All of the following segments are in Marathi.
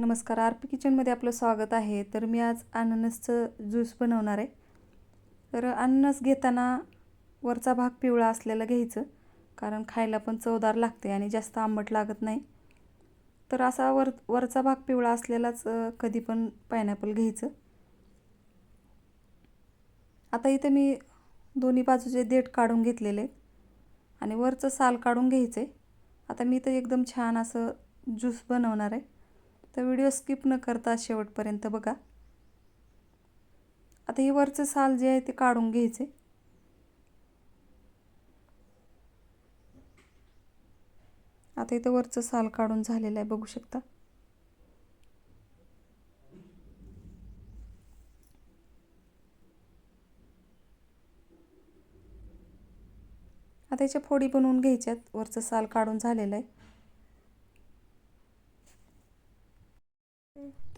नमस्कार आर पी किचनमध्ये आपलं स्वागत आहे. तर मी आज अननसचं ज्यूस बनवणार आहे. तर अननस घेताना वरचा भाग पिवळा असलेला घ्यायचं कारण खायला पण चवदार लागते आणि जास्त आंबट लागत नाही. तर असा वर वरचा भाग पिवळा असलेलाच कधी पण पायनॅपल घ्यायचं. आता इथं मी दोन्ही बाजूचे देठ काढून घेतलेले आहेत आणि वरचं साल काढून घ्यायचं आहे आता मी इथं एकदम छान असं ज्यूस बनवणार आहे. तर व्हिडिओ स्किप न करता शेवटपर्यंत बघा. आता हे वरचं साल जे आहे ते काढून घ्यायचे. आता इथं वरचं साल काढून झालेलं आहे बघू शकता. आता याच्या फोडी बनवून घ्यायच्यात वरचं साल काढून झालेलं आहे.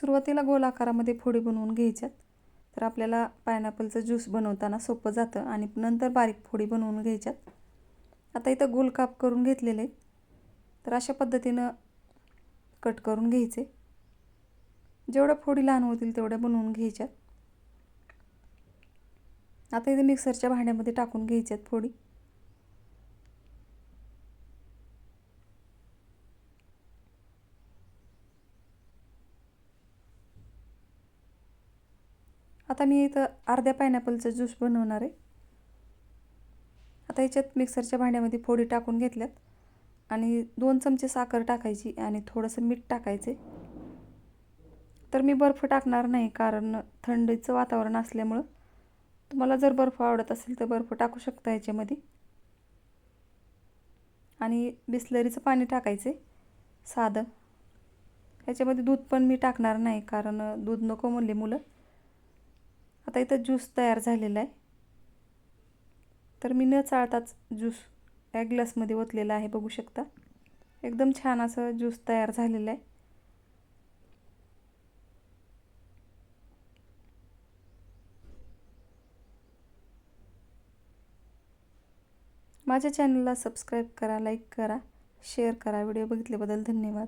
सुरुवातीला गोल आकारामध्ये फोडी बनवून घ्यायच्यात. तर आपल्याला पायनॅपलचं ज्यूस बनवताना सोपं जातं आणि नंतर बारीक फोडी बनवून घ्यायच्यात. आता इथं गोल काप करून घेतलेले आहेत. तर अशा पद्धतीनं कट करून घ्यायचे. जेवढ्या फोडी लहान होतील तेवढ्या बनवून घ्यायच्यात. आता इथे मिक्सरच्या भांड्यामध्ये टाकून घ्यायच्यात फोडी. आता मी इथं अर्ध्या पायनॅपलचं ज्यूस बनवणार आहे. आता याच्यात मिक्सरच्या भांड्यामध्ये फोडी टाकून घेतल्यात. आणि दोन चमचे साखर टाकायची आणि थोडंसं मीठ टाकायचे तर मी बर्फ टाकणार नाही कारण थंडीचं वातावरण असल्यामुळं. तुम्हाला जर बर्फ आवडत असेल तर बर्फ टाकू शकता याच्यामध्ये. आणि बिस्लरीचं पाणी टाकायचे साधं. याच्यामध्ये दूध पण मी टाकणार नाही कारण दूध नको म्हणले मुलं. आता इथं ज्यूस तयार झालेला आहे. तर मी न चाळताच ज्यूस या ग्लासमध्ये ओतलेला आहे बघू शकता. एकदम छान असं ज्यूस तयार झालेलं आहे. माझ्या चॅनलला सबस्क्राईब करा लाईक करा शेअर करा. व्हिडिओ बघितल्याबद्दल धन्यवाद.